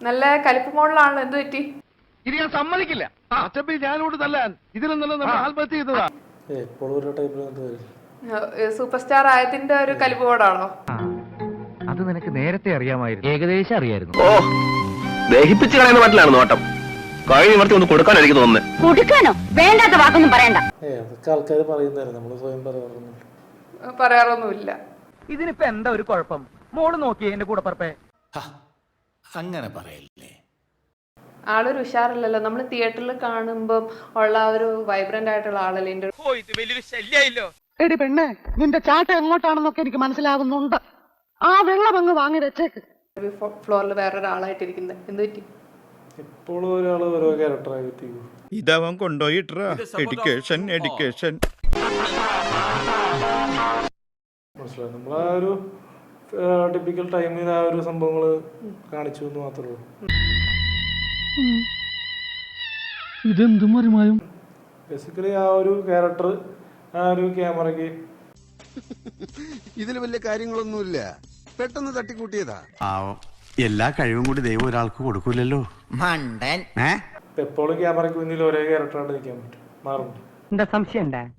നല്ല കലിപ്പ് മോഡലാണല്ലോ എന്ത് പറ്റി? ഇത് ഞാൻ സമ്മതിക്കില്ല. അച്ചപ്പി ഞാനോട് തല്ലാൻ നമ്മൾ ആത്മഹത്യ ചെയ്തതാ. എപ്പോഴും ഒരു ടൈപ്പിൽ വരും. സൂപ്പർ സ്റ്റാർ ആയതിന്റെ ഒരു കലിപ്പ് മോഡാണോ? അത് നിനക്ക് നേരത്തെ അറിയാമായിരുന്നു. ഏകദേശം അറിയായിരുന്നു. ഓ ദഹിപ്പിച്ച് കളയുന്ന പാട്ടിലാണ് നോട്ടം കഴിഞ്ഞ നിവർത്തി ഒന്ന് കൊടുക്കാൻ എനിക്ക് തോന്നുന്നത് കൊടുക്കാനോ? വേണ്ടാത്ത വാക്കൊന്നും പറയണ്ട. ഏ അതൊക്കെ ആൾക്കാർ പറയുന്നതായിരുന്നു നമ്മൾ സ്വയം പറയാറൊന്നുമില്ല പറയാറൊന്നുമില്ല. ഇതിനിപ്പോ എന്താ ഒരു കുഴപ്പം? മോൾ നോക്കിയേ എന്റെ കൂടെ പറപ്പേ അങ്ങനെ പറയല്ലേ? ആളൊരു ഉഷാറില്ലല്ലോ. നമ്മൾ തിയേറ്ററിൽ കാണുമ്പോൾ ഉള്ള ആ ഒരു വൈബ്രന്റ് ആയിട്ടുള്ള ആളല്ലേ എന്റെ എടി പെണ്ണേ നിന്റെ ചാട്ട എങ്ങോട്ടാണെന്നൊക്കെ എനിക്ക് മനസ്സിലാകുന്നുണ്ട് ആ വെള്ളം അങ്ങ് വാങ്ങി വെച്ചേക്ക്. ഫ്ലോറിൽ വേറൊരാളായിട്ടിരിക്കുന്നത് എന്ത് പറ്റി? എപ്പോഴും ഒരാൾ ഓരോ ക്യാരക്ടറായിട്ട് ഇതവൻ കൊണ്ടുപോയിട്ടാ എഡ്യൂക്കേഷൻ എഡ്യൂക്കേഷൻ മനസ്സിലായി. നമ്മളാ ഒരു ടിപ്പിക്കൽ ടൈമിൽ ആ ഒരു സംഭവങ്ങൾ കാണിച്ചു എന്ന് മാത്രമേ ഉള്ളൂ. ഇതെന്തും ബേസിക്കലി ആ ഒരു ക്യാരക്ടർ ആ ഒരു ക്യാമറയ്ക്ക് ഇതിൽ വലിയ കാര്യങ്ങളൊന്നുമില്ല. പെട്ടെന്ന് തട്ടിക്കൂട്ടിയതാ. പാവം. എല്ലാ കഴിവും കൂടി ദൈവം ഒരാൾക്ക് കൊടുക്കൂലല്ലോ. മണ്ടൻ. ഏ? എപ്പോഴും ക്യാമറയ്ക്ക് മുന്നിൽ ഒരേ ക്യാരക്ടറായിട്ട് നിൽക്കാൻ പറ്റും. മാറും. എന്താ സംശയം ഉണ്ടാ